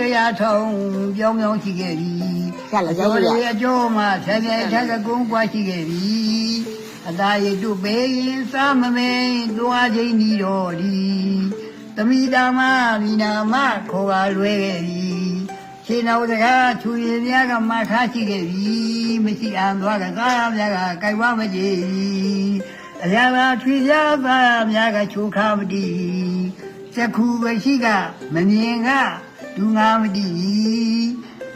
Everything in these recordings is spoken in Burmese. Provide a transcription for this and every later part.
တရားထုံးပြောင်းပြောင်းရှိခဲ့ပြီရလားရကျော်ရရအကျိုးမှာဆက်ဆက်ထက်ကကုန်းကွာရှိခဲ့ပြီအသားရည်တို့ပေရင်စားမမင်းတွားချင်းဤတော်ဒီသမိတာမမိနာမခေါ်ပါလွဲခဲ့ပြီခြေနောက်စကားချူရင်များကမထားရှိခဲ့ပြီမရှိအောင်သွားကစားရများကကြိုက်ဝမကြည်အရာသာထွေကြသားရများကချိုခါမတည်စက္ခုမရှိကမမြင်က ဒူငါမတည်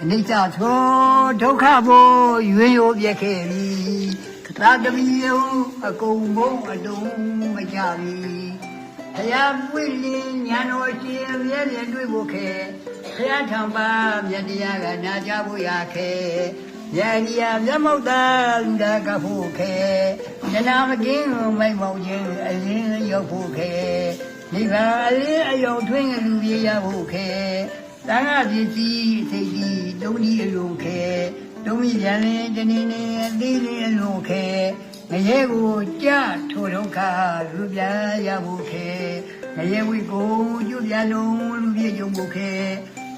အနိစ္စသောဒုက္ခဘို့ရွေရိုးပြက်ခဲ့ပြီသာတမီယုံအကုန်ဘုံအတုံးမကြပြီဘုရားပွင့်လင်းညာတော်ရှင်အမြဲတည်းတွေ့ဖို့ခဲဘုရားထံပါမြတ်တရားကနာကြဖို့ရခဲယန္ဒီယာမျက်မှောက်သာလူတာကဖို့ခဲဉာဏမကင်းမိုက်မောင်ခြင်းအရင်ရောက်ဖို့ခဲ နိဗ္ဗာန်အလင်းအယုံထွင်းလူပြေရဖို့ခဲတန်ခါပစ္စည်းစိတ်ကြီးတုံးဒီအလုံးခဲတုံးမိပြန်ရင်တနေနေအသေးလေးအလုံးခဲငရဲကိုကြထိုဒုက္ခလူပြရဖို့ခဲငရဲဝိကိုကျွပြလုံးလူပြေကြုံဖို့ခဲ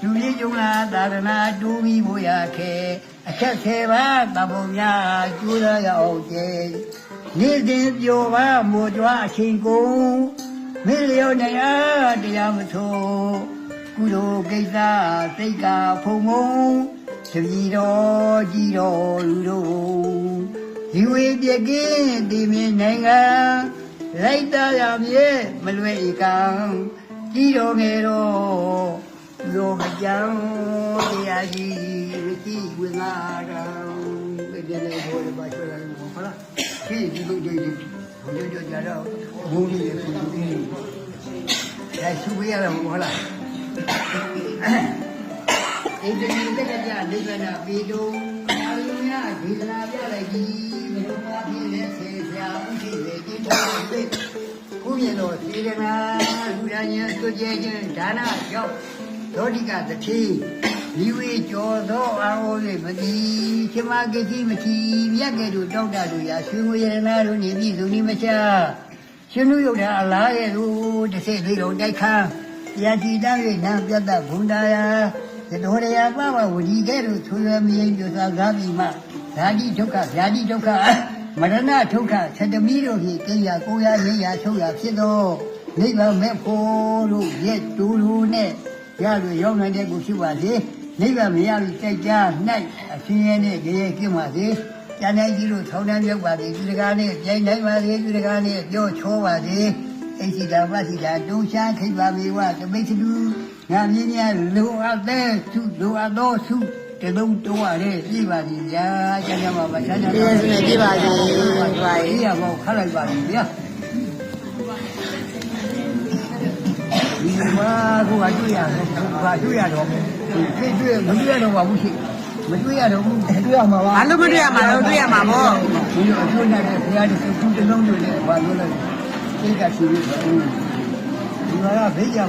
လူပြေကြုံလာသာရဏတိုးပြီးဖို့ရခဲအခက်ခဲပါတဘုံများကျိုးရရအောင်ကျဲနေ့စဉ်ပြောပါမို့ကြွားအချိန်ကုန် မင်းလျော်နေအားတရားမထိုးကုသိုလ်ကိစ္စစိတ်ကဖုံဖုံတပီတော်ကြည်တော်လူတို့ဒီဝေပြကင်းဒီမြင်နိုင်ငံလိုက်တာရမြဲမလွယ်ဤကံကြည်တော်ငယ်တော်လောကကြောင်တရားရှိကြည်ဝင်လာတော်ပြည့်တယ်ဘောရပါချောတယ်ဟုတ်လားဒီဒီလိုဒီ ဒီဘုရားကြောကြတော့ဘုန်းကြီးရဲ့ဘုန်းကြီးဒါသူဝေးရမှာဟုတ်လားဒီတည်းတက်ကကြနိဗ္ဗာန်ပေတုံအာရုံရဒေသနာပြလိုက်ကြီးမလို့ပါဖြစ်တဲ့ဆေဆရာဥရှိတဲ့ဒီတော်စိတ်ခုမြင်တော့စေတနာလူရញ្ញစွကြဲခြင်းဒါနကြောင့်ဒေါတိကတတိ ဒီဝေကျော်သောအာဟော၍မတိချမကတိမတိမြတ်ကဲ့သို့တောက်တတို့ရာရွှေငွေရတနာတို့နေပြီသူနိမချရှင်လူယုတ်တာအလားရဲ့သူတစ်စိတ်လေးတော်တိုက်ခန်းရာတိတ၍နာပြတ်တဘုံတာယာသတော်ရယပပဝဒီကဲ့သို့သူရမရင်ပြုသာကားပြီးမှဓာတိဒုက္ခဗျာတိဒုက္ခမရဏဒုက္ခသတ္တမိတို့ဖြင့်ကိယာကိုရာရင်းရာချုပ်ရာဖြစ်သောနိဗ္ဗာန်မဲ့ဖို့တို့ရဲ့တူလူနဲ့ရလို့ရောက်နိုင်တဲ့ကိုဖြစ်ပါစေ နိဗ္ဗာန်မရလို့ကြိုက်ကြ၌အရှင်ရဲ့နဲ့ကြရဲ့กินပါစေကျန်တဲ့ကြီးတို့ထောင်းတန်းရောက်ပါစေဒီတကားနဲ့ကြိုင်နိုင်ပါစေဒီတကားနဲ့ပြောချောပါစေအိစီတာပစီတာတုံးရှားခိတ်ပါမေဝတမိတ်တူငါမြင်းများလိုအပ်တဲ့သူလိုအပ်သောသူတလုံးတိုးရတဲ့ပြပါစီဗျာကျန်ကြပါပါကျန်ကြပါပြည့်စုံနေပြပါစေပါပါအေးရပါခလိုက်ပါပြီဗျာ ဒီမှာကိုကတွေ့ရတယ်ဘာတွေ့ရတော့သိတွေ့မတွေ့ရတော့ပါဘူးရှိမတွေ့ရတော့ဘူးတွေ့ရမှာပါဘာလို့မတွေ့ရမှာလဲတွေ့ရမှာပေါ့ဒီလိုအကျိုးနဲ့ဘုရားဒီသူတလုံးတွေနဲ့ဘာလို့လဲစိတ်ကရှိပြီးဒီမှာကဘေးရ